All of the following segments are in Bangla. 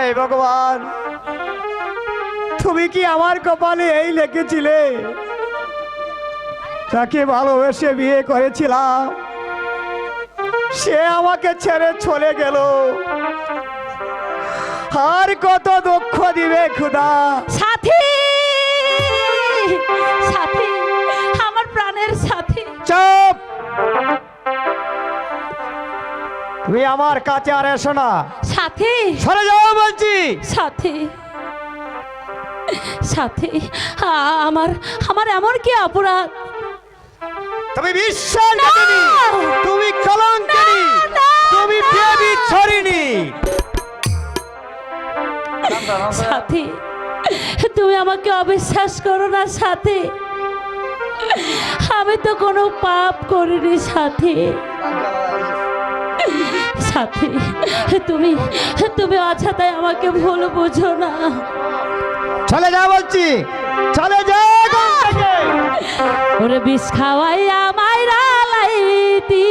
হে ভগবান তুমি কি আমার কপালে এই লিখেছিলে তাকে ভালোবেসে বিয়ে করেছিলাম সে আমাকে ছেড়ে চলে গেল। আর কত দুঃখ দিবে খুদা। সাথী সাথী আমার প্রাণের সাথী। চুপ! তুমি আমার কাছে আর এসো না। সাথী। সরে যাও বলছি সাথী। সাথী। আমার আমার এমন কি অপরাধ? তুমি বিশ্বাস! তুমি না, তুমি! দেবী ছড়িনি। সাথী। তুমি আমাকে অবিশ্বাস করো না সাথী। আমি তো কোনো পাপ করিনি সাথী। সাথী তুমি তুমি তাই আমাকে ভুল বোঝো না। চলে যা বলছি চলে যা ওরে বিষ খাওয়াই আমায় রালাইতি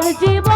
আমার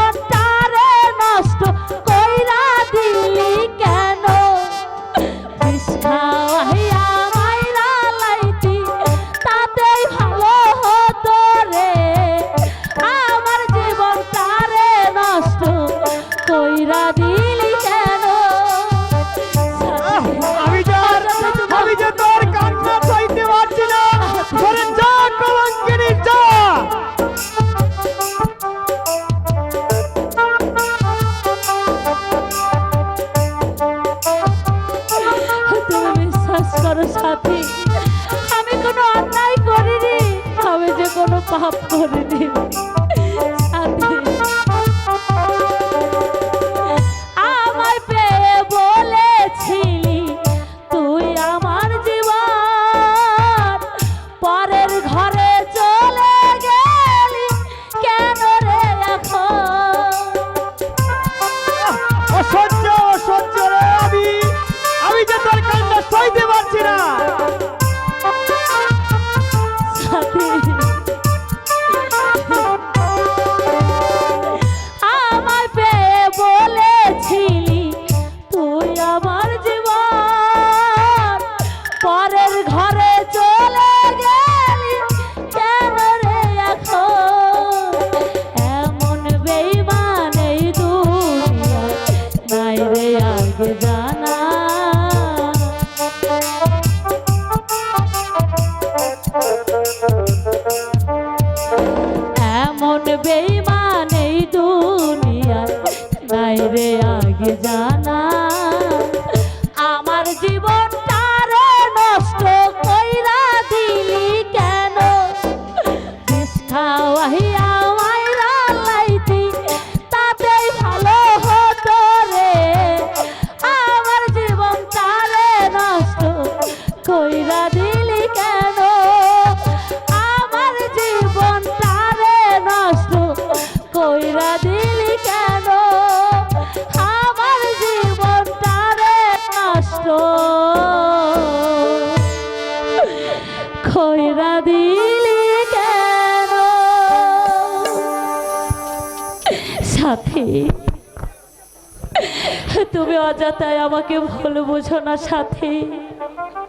সোনা সাথে।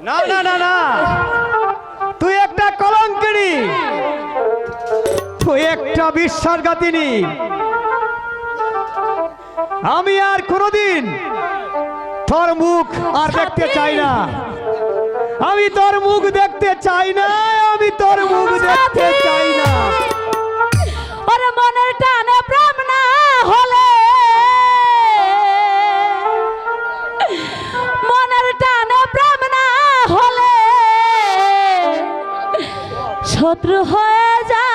না না না না। তুই একটা কলঙ্কিনী। তুই একটা বিশ্বাসঘাতিনী। আমি আর কোনোদিন তোর মুখ আর দেখতে চাই না। আমি তোর মুখ দেখতে চাই না আমি তোর মুখ দেখতে চাই না। ওরে মনের টান শত্রু হয়ে যা।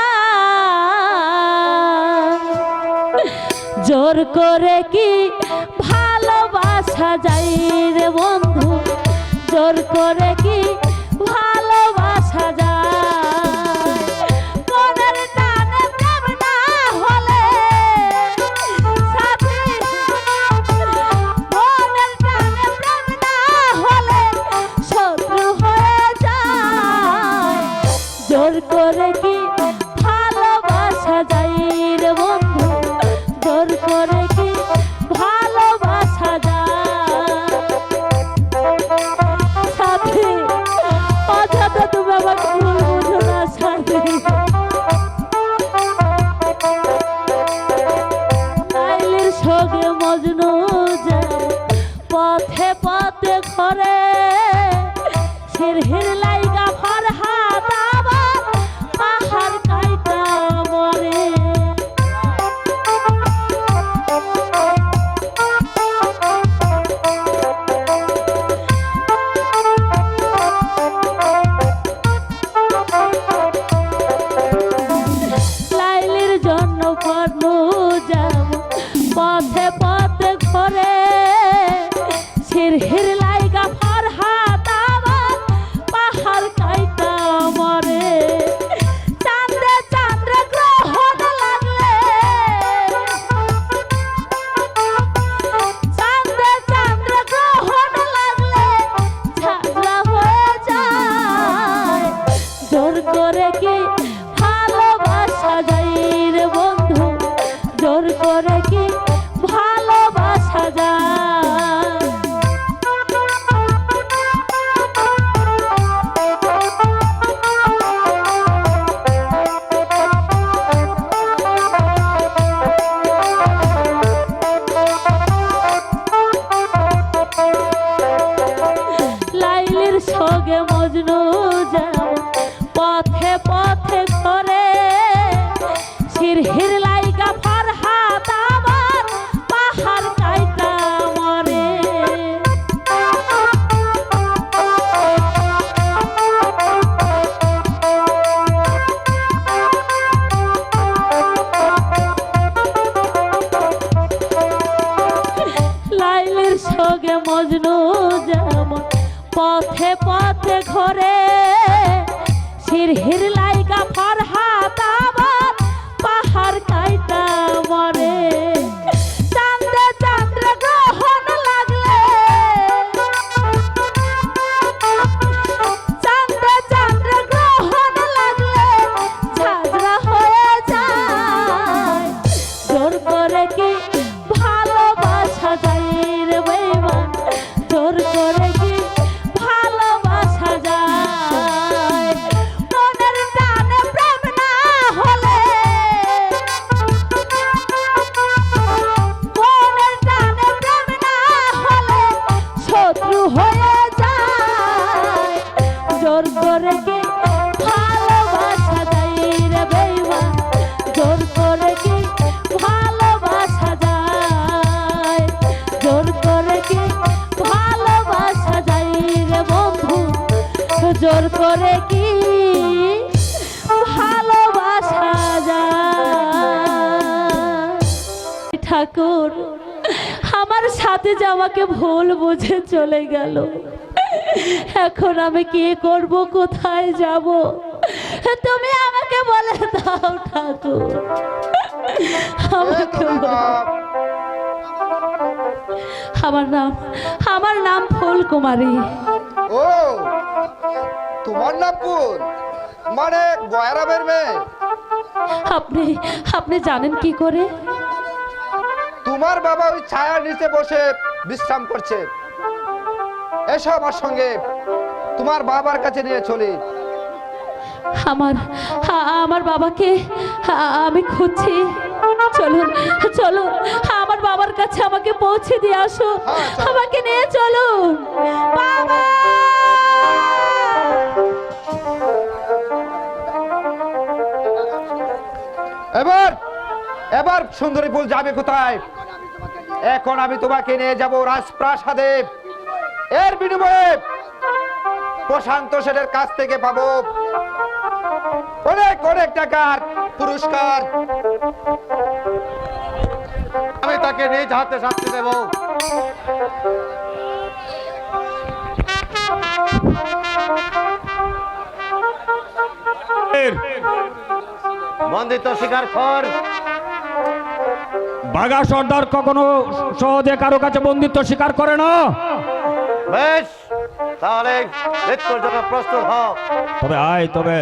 জোর করে কি পথে আমার সাথে যে আমাকে ভুল বুঝে চলে গেল। এখন আমি কি করব কোথায় যাব? তুমি আমাকে বলে দাও ঠাকুর। আমাকে আমার নাম আমার নাম ফুলকুমারী। ও তোমার নাম কোন মানে গয়রামের মেয়ে? আপনি আপনি জানেন কি করে? তোমার বাবা ওই ছায়ার নিচে বসে বিশ্রাম করছে। এসো আমার সঙ্গে তোমার বাবার কাছে নিয়ে চলি। আমার আমার বাবাকে আমি খুঁজছি। চলুন চলুন আমার বাবার কাছে আমাকে পৌঁছে দিয়ে আসো। হ্যাঁ, আমাকে নিয়ে চলুন। বাবা! এবার এবার সুন্দরী ফুল যাবে কোথায়? এখন আমি তোমাকে নিয়ে যাব রাজপ্রাসাদে। এর বিনিময়ে প্রশান্ত সেনের কাছ থেকে পাবো অনেক অনেক টাকার পুরস্কার। আমি তাকে নিজ হাতে শাস্তি দেব। বন্দিত শিকার কর। বাঘা সর্দার কখনো সহজে কারও কাছে বন্দিত্ব স্বীকার করে না? বেশ তাহলে মৃত্যুর জন্য প্রস্তুত হ তবে আয় তবে।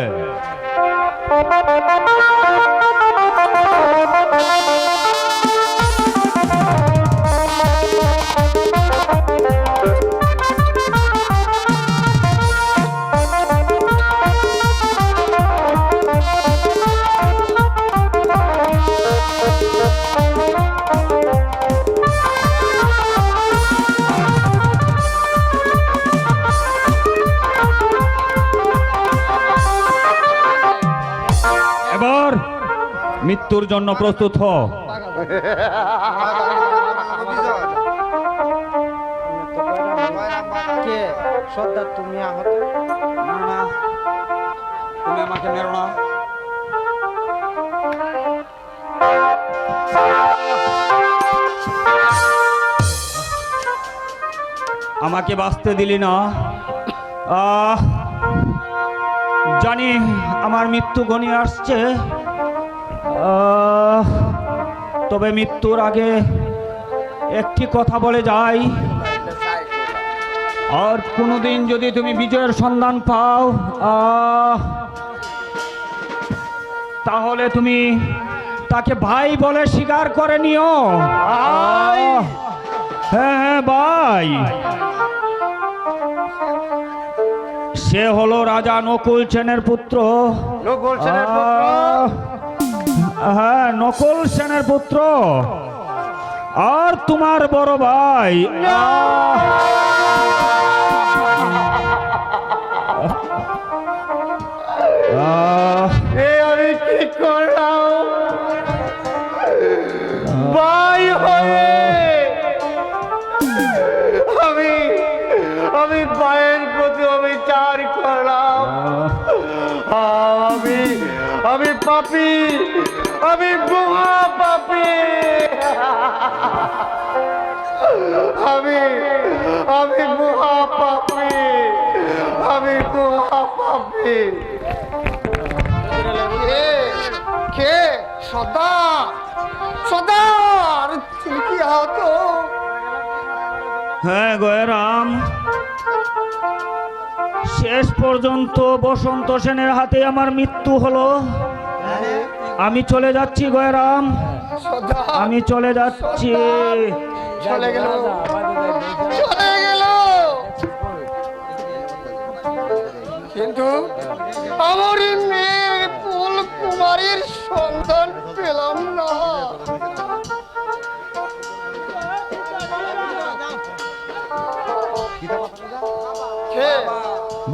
জন্য প্রস্তুত হ কে? তুমি আহত? না না। তুমি আমাকে মেরো না। আমাকে বাঁচতে দিলি না। আহ, জানি আমার মৃত্যু ঘনিয়ে আসছে। তবে মৃত্যুর আগে একটি কথা বলে যাই। আর কোনোদিন যদি তুমি বিজয়ের সন্ধান পাও আহ, তাহলে তুমি তাকে ভাই বলে স্বীকার করে নিও। হ্যাঁ হ্যাঁ ভাই। সে হলো রাজা নকুল সেনের পুত্র। নকুল সেনের পুত্র? হ্যাঁ নকুল সেনের পুত্র। আর তোমার বড় ভাই। আমি কি করলাম? ভাই হয়ে আমি আমি ভাইয়ের প্রতি অবিচার করলাম। আমি আমি পাপি। আমি মহা পাপি। আমি আমি মহা পাপি। আমি মহা পাপি। কে? সর্দার। সর্দার কি আহত? হ্যাঁ গয়রাম শেষ পর্যন্ত বসন্ত সেনের হাতে আমার মৃত্যু হলো। আমি চলে যাচ্ছি গয়রাম। আমি চলে যাচ্ছি। চলে গেল। চলে গেল। কিন্তু আমার মেয়ের ফুল কুমারীর সন্ধান পেলাম না।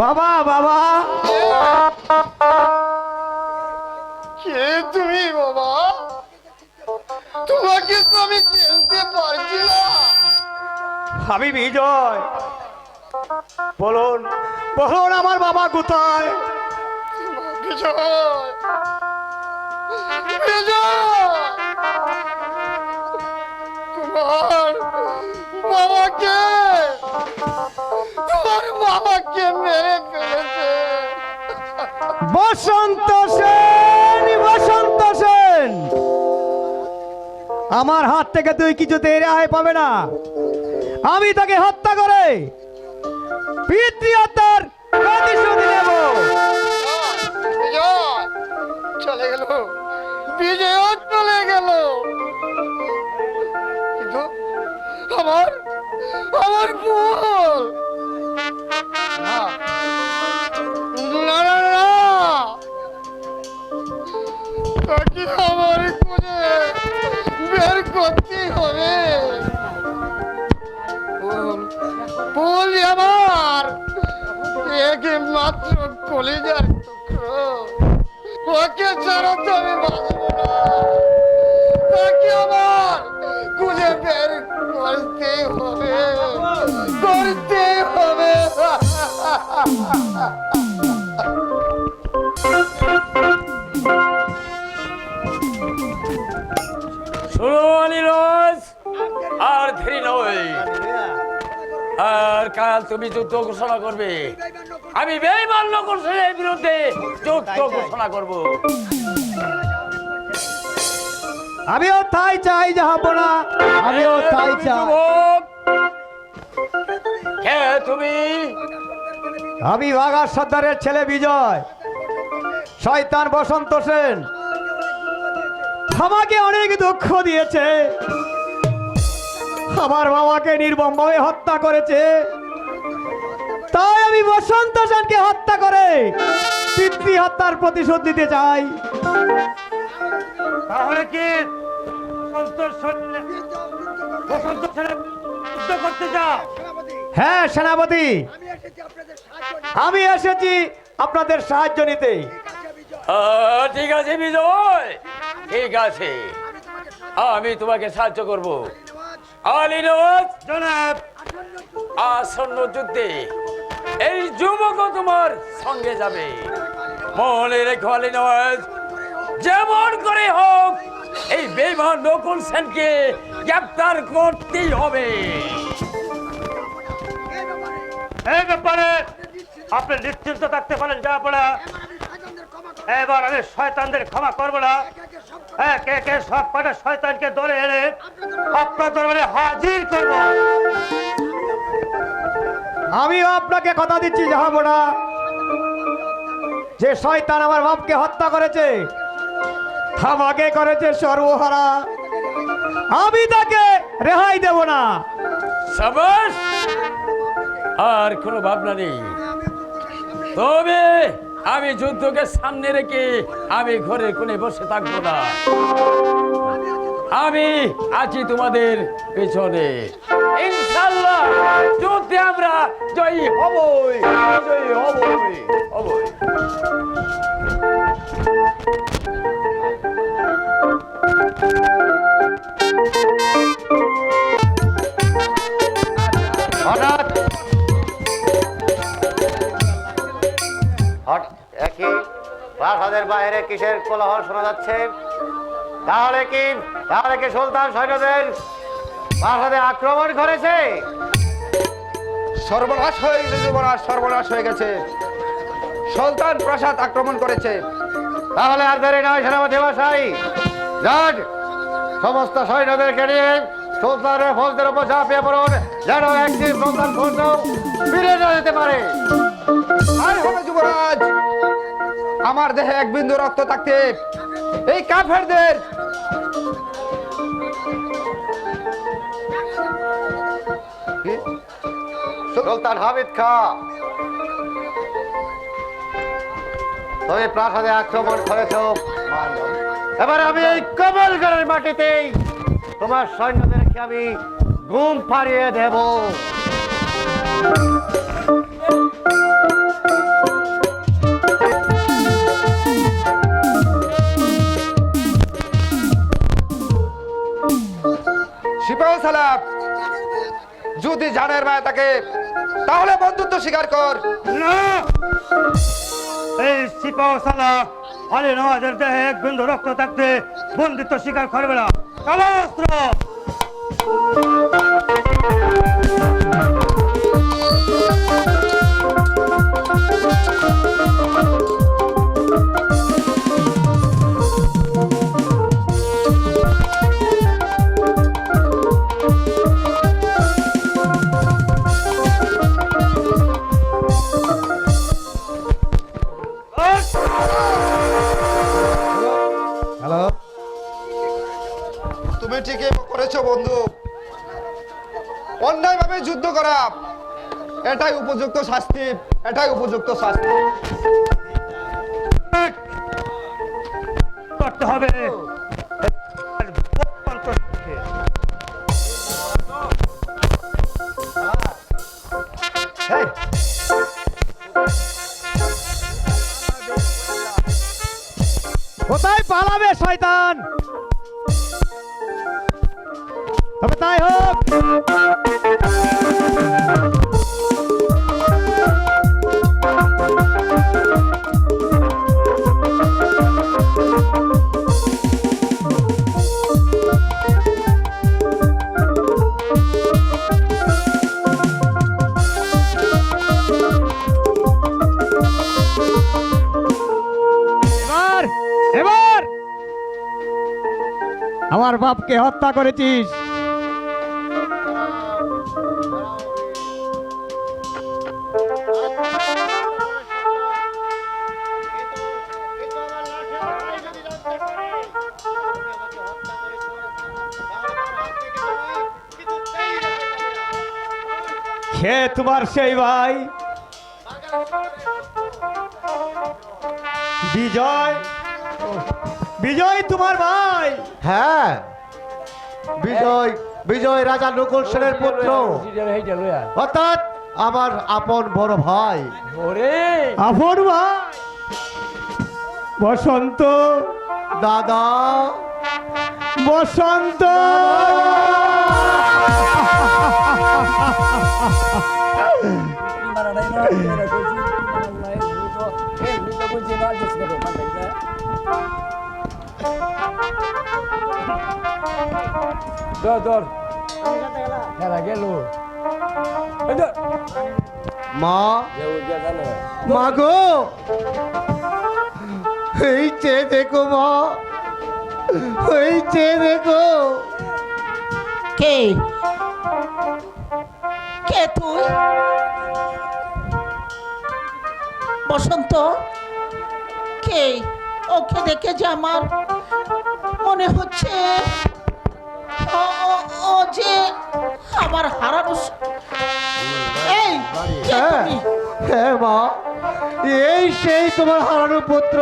বাবা বাবা। তুমি বাবা তোমাকে তো আমি চিনতে পারছি না। বিজয় বলুন বলুন আমার বাবা কোথায়? তোমার বাবাকে তোমার বাবাকে মেরে ফেলেছে। বসন্ত সে সেন আমার হাত থেকে তুই কিছুতেই রেহাই পাবে না। আমি তাকে হত্যা করে পিতৃ হত্যার প্রতিশোধ নেব। চলে গেল। বিজয় চলে গেল। আমার আমার ভুল। তাকে আমার খুঁজে বের করতে হবে। ভুল আমার একে মাত্র কলিজার টুকরো। ওকে ছাড়া তো আমি আমার খুঁজে বের করতে হবে। করতে হবে। আর দেরি আর কাল তুমি যুদ্ধ ঘোষণা করবে। আমি বেইমান নকলের বিরুদ্ধে যুদ্ধ ঘোষণা করব। আমিও তাই চাই যাহাবো আমিও তাই চাই। কে তুমি? আমি বাগার সর্দারের ছেলে বিজয়। শয়তান বসন্ত সেন। আমাকে অনেক দুঃখ দিয়েছে। আমার বাবাকে নির্মমভাবে হত্যা করেছে। তাই আমি বসন্ত সেনকে হত্যা করে পিতৃ হত্যার প্রতিশোধ দিতে চাই। তাহলে কি হ্যাঁ সেনাপতি। আমি এসেছি আপনাদের সাহায্য নিতে। ঠিক আছে বিজয়। ঠিক আছে। আমি তোমাকে সাহায্য করব। জনাব। আসন্ন যুদ্ধে এই যুবক তোমার সঙ্গে যাবে। মনে রেখো আলিনজ যেমন করে হোক এই বেমান নকুল সেনকে গ্রেপ্তার করতেই হবে। এই ব্যাপারে আপনি নিশ্চিন্ত থাকতে পারেন যা পড়া এবার আমি শয়তানদের ক্ষমা করব না। একে একে সব কটা শয়তানকে ধরে এনে আপনার দরবারে হাজির করব। আমিও আপনাকে কথা দিচ্ছি যাহাবো যে শয়তান আমার বাপকে হত্যা করেছে আমাকে করেছে সর্বহারা। আমি তাকে রেহাই দেব না। সাবাস! আর কোনো ভাবনা নেই। তবে আমি যুদ্ধকে সামনে রেখে আমি ঘরের কোণে বসে থাকব না। আমি আছি তোমাদের পেছনে। ইনশাল্লাহ যুদ্ধে আমরা জয়ী হবই জয়ী হবই হবই। হঠাৎ হঠাৎ একই। প্রাসাদের বাইরে কিসের কোলাহল শোনা যাচ্ছে? তাহলে কি? তাহলে কি সুলতান সৈন্যদের প্রাসাদে আক্রমণ করেছে? সর্বনাশ হয়ে গেছে যুবরাজ সর্বনাশ হয়ে গেছে। সুলতান প্রাসাদ আক্রমণ করেছে। তাহলে আর দেরি নয় সেনাপতি মশাই। যান সমস্ত সৈন্যদেরকে নিয়ে সুলতানের ফৌজদের উপর ঝাঁপিয়ে পড়ুন যেন একটি সুলতান সৈন্য ফিরে না যেতে পারে। আর যুবরাজ। আমার দেহে এক বিন্দু রক্ত থাকতে এই কাফেরদের? সুলতান হামিদ খা। তুমি প্রাসাদে আক্রমণ করেছ। এবার আমি এই কমলগড়ের মাটিতেই তোমার সৈন্যদেরকে আমি ঘুম পাড়িয়ে দেব। যদি জানের মায়া থাকে, তাহলে বন্ধুত্ব স্বীকার কর। না! এই সিপাহসালা আলী নওয়াজের দেহে এক বিন্দু রক্ত থাকতে বন্দিত্ব স্বীকার করবে না। অস্ত্র তুমি অন্যায়ভাবে করা এটাই উপযুক্ত শাস্তি এটাই উপযুক্ত শাস্তি। করতে হবে। কোথায় পালাবে শয়তান? তবে তাই হোক। আমার বাপকে হত্যা করেছিস। সে তোমার সেই ভাই। বিজয় বিজয় তোমার ভাই। হ্যাঁ। বিজয় বিজয় রাজা নকুল সেনের পুত্র। অর্থাৎ আমার আপন বড় ভাই। আপন ভাই। বসন্ত। দাদা। বসন্ত। দর দর। খেলা গেল। মা? মা গো। এই চেয়ে দেখো মা। এই চেয়ে দেখো। কে? কে তুই? বসন্ত। কে? ওকে দেখে যে আমার। মনে হচ্ছে ও- যে আমার হারানো এই হ্যাঁ? হ্যাঁ মা। এই সেই তোমার হারানো পুত্র।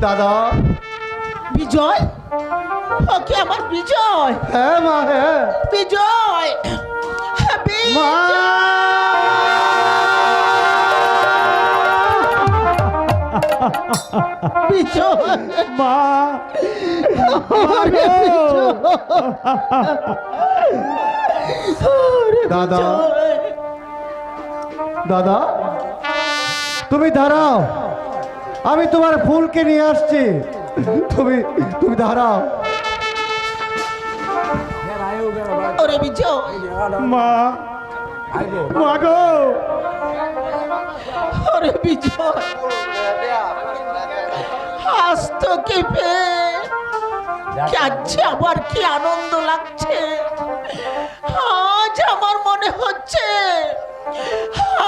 দাদা। বিজয়? ওকে আমার বিজয়? হ্যাঁ মা হ্যাঁ। বিজয়? বি- মা! মা। দাদা। দাদা তুমি দাঁড়াও। আমি তোমার ফুলকে নিয়ে আসছি। তুমি তুমি দাঁড়াও। মা। মা গো। তো কেঁপে যাচ্ছে আবার কি আনন্দ লাগছে? আজ আমার মনে হচ্ছে,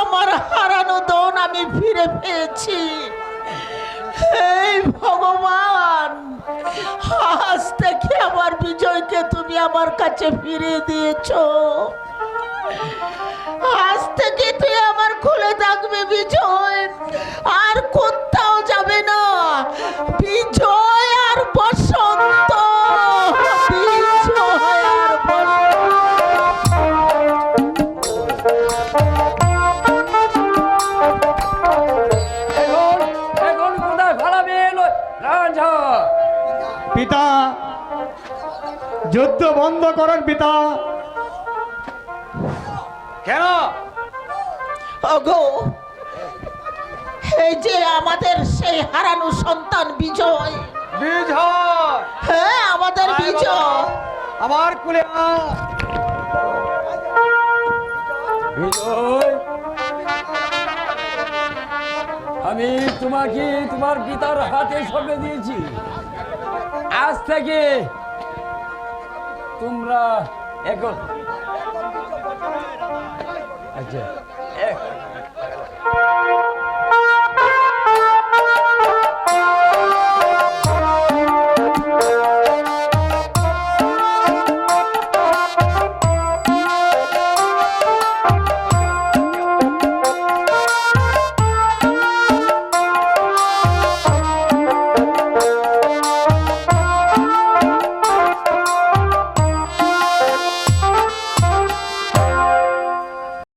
আমার হারানো দন আমি ফিরে পেয়েছি। ভগবান, আজ থেকে আমার বিজয়কে তুমি আমার কাছে ফিরিয়ে দিয়েছ। আজ থেকে তুই আমার খুলে থাকবে, বিজয়। আর কোথাও যাবে না। বিজয় আর বসন্ত। পিতা, যুদ্ধ বন্ধ করেন পিতা। কেন? ওগো এই যে আমাদের সেই হারানো সন্তান বিজয়। বিজয়! হ্যাঁ আমাদের বিজয়। আমার কুলে বিজয় আমি তোমাকে তোমার পিতার হাতে সঁপে দিয়েছি। আজ থেকে তোমরা এখন 对